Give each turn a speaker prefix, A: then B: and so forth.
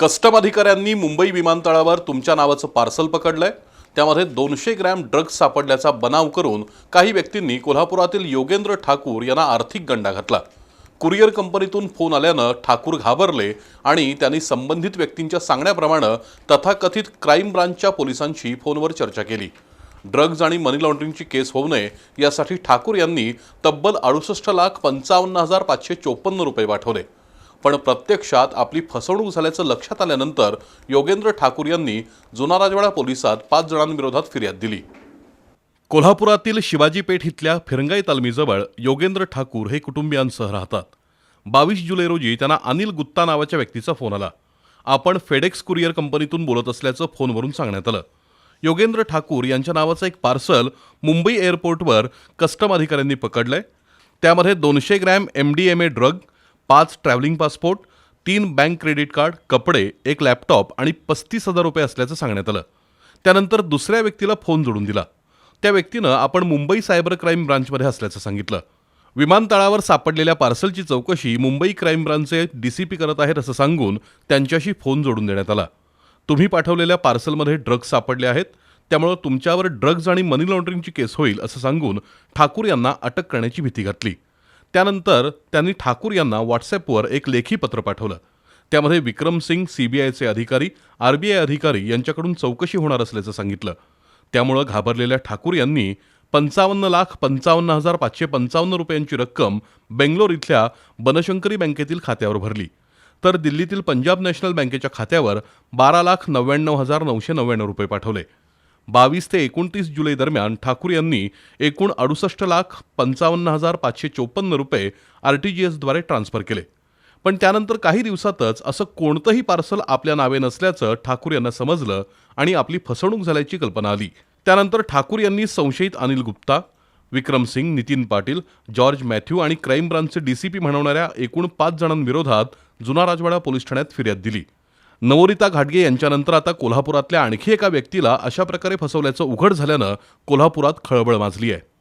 A: Custom अधिकाऱ्यांनी मुंबई विमानतळावर तुमच्या नावाचं पार्सल पकडलंय. त्यामध्ये दोनशे ग्रॅम ड्रग्ज सापडल्याचा बनाव करून काही व्यक्तींनी कोल्हापुरातील योगेंद्र ठाकूर यांना आर्थिक गंडा घातला. कुरिअर कंपनीतून फोन आल्यानं ठाकूर घाबरले आणि त्यांनी संबंधित व्यक्तींच्या सांगण्याप्रमाणे तथाकथित क्राईम ब्रांचच्या पोलिसांशी फोनवर चर्चा केली. ड्रग्ज आणि मनी लॉन्ड्रिंगची केस होऊ नये यासाठी ठाकूर यांनी तब्बल अडुसष्ट लाख पंचावन्न हजार पाचशे चोपन्न रुपये पाठवले. पण प्रत्यक्षात आपली फसवणूक झाल्याचं लक्षात आल्यानंतर योगेंद्र ठाकूर यांनी जुना राजवाडा पोलिसात पाच जणांविरोधात फिर्याद दिली. कोल्हापुरातील शिवाजी पेठ इथल्या फिरंगाई तालमीजवळ योगेंद्र ठाकूर हे कुटुंबियांसह राहतात. बावीस जुलै रोजी त्यांना अनिल गुत्ता नावाच्या व्यक्तीचा फोन आला. आपण फेडेक्स कुरिअर कंपनीतून बोलत असल्याचं फोनवरून सांगण्यात आलं. योगेंद्र ठाकूर यांच्या नावाचं एक पार्सल मुंबई एअरपोर्टवर कस्टम अधिकाऱ्यांनी पकडलंय. त्यामध्ये दोनशे gram M D M A drug पाच ट्रॅव्हलिंग पासपोर्ट तीन बँक क्रेडिट कार्ड कपडे एक लॅपटॉप आणि पस्तीस हजार रुपये असल्याचं सांगण्यात आलं. त्यानंतर दुसऱ्या व्यक्तीला फोन जोडून दिला. त्या व्यक्तीनं आपण मुंबई सायबर क्राईम ब्रांचमध्ये असल्याचं सांगितलं. विमानतळावर सापडलेल्या पार्सलची चौकशी मुंबई क्राईम ब्रांचचे डी सी पी करत आहेत असं सांगून त्यांच्याशी फोन जोडून देण्यात आला. तुम्ही पाठवलेल्या पार्सलमध्ये ड्रग्ज सापडले आहेत त्यामुळं तुमच्यावर ड्रग्ज आणि मनी लॉन्ड्रिंगची केस होईल असं सांगून ठाकूर यांना अटक करण्याची भीती घातली. त्यानंतर त्यांनी ठाकूर यांना व्हॉट्सॲपवर एक लेखी पत्र पाठवलं. त्यामध्ये विक्रम सिंग सीबीआयचे अधिकारी आरबीआय अधिकारी यांच्याकडून चौकशी होणार असल्याचं सांगितलं. त्यामुळं घाबरलेल्या ठाकूर यांनी पंचावन्न लाख पंचावन्न हजार पाचशे पंचावन्न रुपयांची रक्कम बेंगलोर इथल्या बनशंकरी बँकेतील खात्यावर भरली. तर दिल्लीतील पंजाब नॅशनल बँकेच्या खात्यावर बारा लाख नव्याण्णव हजार नऊशे नव्याण्णव रुपये पाठवले. बावीस ते एकोणतीस जुलै दरम्यान ठाकूर यांनी एकूण अडुसष्ट लाख पंचावन्न हजार पाचशे चोपन्न रुपये आर टी जी एसद्वारे ट्रान्स्फर केले. पण त्यानंतर काही दिवसातच असं कोणतंही पार्सल आपल्या नावे नसल्याचं ठाकूर यांना समजलं आणि आपली फसवणूक झाल्याची कल्पना आली. त्यानंतर ठाकूर यांनी संशयित अनिल गुप्ता विक्रम सिंग नितीन पाटील जॉर्ज मॅथ्यू आणि क्राईम ब्रांचचे डीसीपी म्हणवणाऱ्या एकूण पाच जणांविरोधात जुना राजवाडा पोलीस ठाण्यात फिर्याद दिली. नवोरिता घाटगे यांच्यानंतर आता कोल्हापुरातल्या आणखी एका व्यक्तीला अशा प्रकारे फसवल्याचं उघड झाल्यानं कोल्हापुरात खळबळ माजली आहे